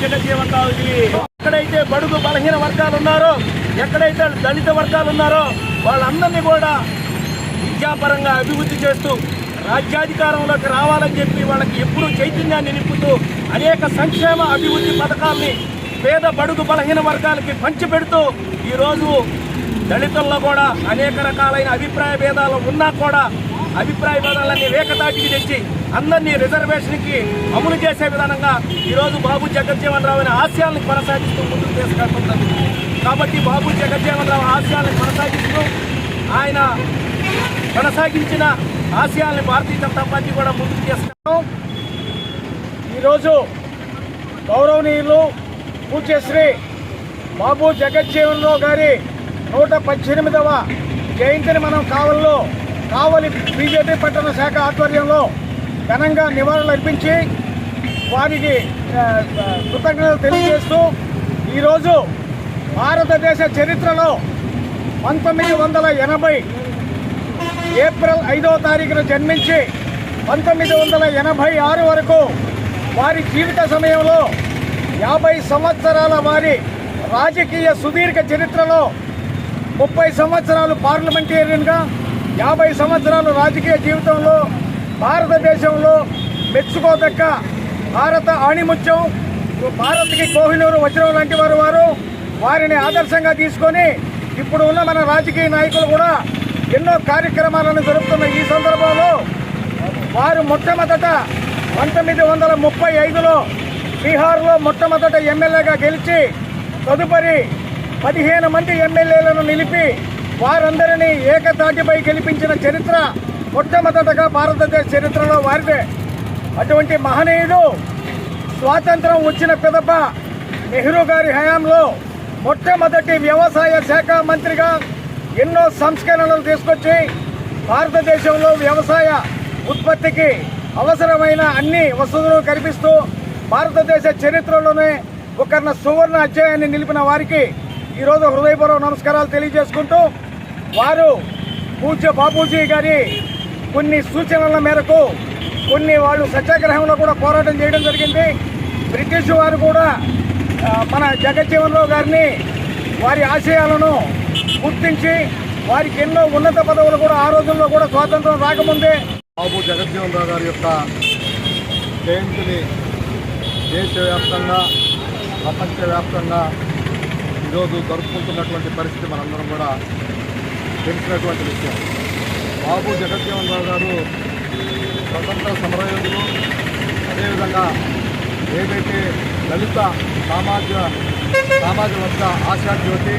జగజ్జీవన్ రావుజీ ఎక్కడైతే బడుగు బలహీన వర్గాలు ఉన్నారో ఎక్కడైతే దళిత వర్గాలు ఉన్నారో వాళ్ళందరినీ కూడా విద్యాపరంగా అభివృద్ధి చేస్తూ రాజ్యాధికారంలోకి రావాలని చెప్పి వాళ్ళకి ఎప్పుడూ చైతన్యాన్ని నింపుతూ అనేక సంక్షేమ అభివృద్ధి పథకాల్ని పేద బడుగు బలహీన వర్గాలకి పంచిపెడుతూ ఈరోజు దళితుల్లో కూడా అనేక రకాలైన అభిప్రాయ భేదాలు ఉన్నా కూడా అభిప్రాయ భేదాలన్నీ ఏకతాటికి తెచ్చి అందరినీ రిజర్వేషన్కి అమలు చేసే విధానంగా ఈరోజు బాబు జగజ్జీవన్ రావు అనే ఆశయాలను కొనసాగిస్తూ ముందుకు తీసుకెళ్తున్నారు కాబట్టి బాబు జగజ్జీవన్ రావు ఆశయాలను కొనసాగిస్తూ ఆయన కొనసాగించిన ఆశయాలను భారతీయ జనతా పార్టీ కూడా ముందుకు తీసుకెళ్తాం. ఈరోజు గౌరవనీయులు పూజ్యశ్రీ బాబు జగజ్జీవన్ రావు గారి నూట పద్దెనిమిదవ జయంతిని మనం కావల్లో కావలి బీజేపీ పట్టణ శాఖ ఆధ్వర్యంలో ఘనంగా నివాళులు అర్పించి వారికి కృతజ్ఞతలు తెలియజేస్తూ ఈరోజు భారతదేశ చరిత్రలో పంతొమ్మిది వందల ఎనభై ఏప్రిల్ ఐదవ తారీఖున జన్మించి పంతొమ్మిది వందల ఎనభై ఆరు వరకు వారి జీవిత సమయంలో యాభై సంవత్సరాల వారి రాజకీయ సుదీర్ఘ చరిత్రలో ముప్పై సంవత్సరాలు పార్లమెంటేరియన్గా యాభై సంవత్సరాలు రాజకీయ జీవితంలో భారతదేశంలో మెచ్చుకోదక్క భారత ఆణిముత్యం భారత్కి కోహినూరు వజ్రం లాంటి వారు వారు వారిని ఆదర్శంగా తీసుకొని ఇప్పుడు ఉన్న మన రాజకీయ నాయకులు కూడా ఎన్నో కార్యక్రమాలను జరుపుతున్న ఈ సందర్భంలో వారు మొట్టమొదట పంతొమ్మిది వందల ముప్పై ఐదులో బీహార్లో మొట్టమొదట ఎమ్మెల్యేగా గెలిచి తదుపరి పదిహేను మంది ఎమ్మెల్యేలను నిలిపి వారందరినీ ఏకతాటిపై గెలిపించిన చరిత్ర మొట్టమొదటగా భారతదేశ చరిత్రలో వారిదే. అటువంటి మహనీయుడు స్వాతంత్రం వచ్చిన పిదప నెహ్రూ గారి హయాంలో మొట్టమొదటి వ్యవసాయ శాఖ మంత్రిగా ఎన్నో సంస్కరణలు తీసుకొచ్చి భారతదేశంలో వ్యవసాయ ఉత్పత్తికి అవసరమైన అన్ని వసతులు కల్పిస్తూ భారతదేశ చరిత్రలోనే ఒక సువర్ణ అధ్యాయాన్ని నిలిపిన వారికి ఈరోజు హృదయపూర్వక నమస్కారాలు తెలియజేసుకుంటూ వారు పూజ్య బాపూజీ గారి కొన్ని సూచనల మేరకు కొన్ని వాళ్ళు సత్యాగ్రహంలో కూడా పోరాటం చేయడం జరిగింది. బ్రిటిష్ వారు కూడా మన జగజ్జీవన్ రావు గారిని వారి ఆశయాలను గుర్తించి వారికి ఎన్నో ఉన్నత పదవులు కూడా ఆ రోజుల్లో కూడా స్వాతంత్రం రాకముందే బాబు జగజ్జీవన్ రావు గారి యొక్క జయంతిని దేశవ్యాప్తంగా ప్రపంచవ్యాప్తంగా ఈరోజు జరుపుకుంటున్నటువంటి పరిస్థితి మనందరం కూడా తెలిసినటువంటి విషయం. బాబు జగజ్జీవన్ రావు గారు స్వతంత్ర సమరయోధులు అదేవిధంగా ఏదైతే దళిత సామాజిక సామాజిక వర్గ ఆశాజ్యోతి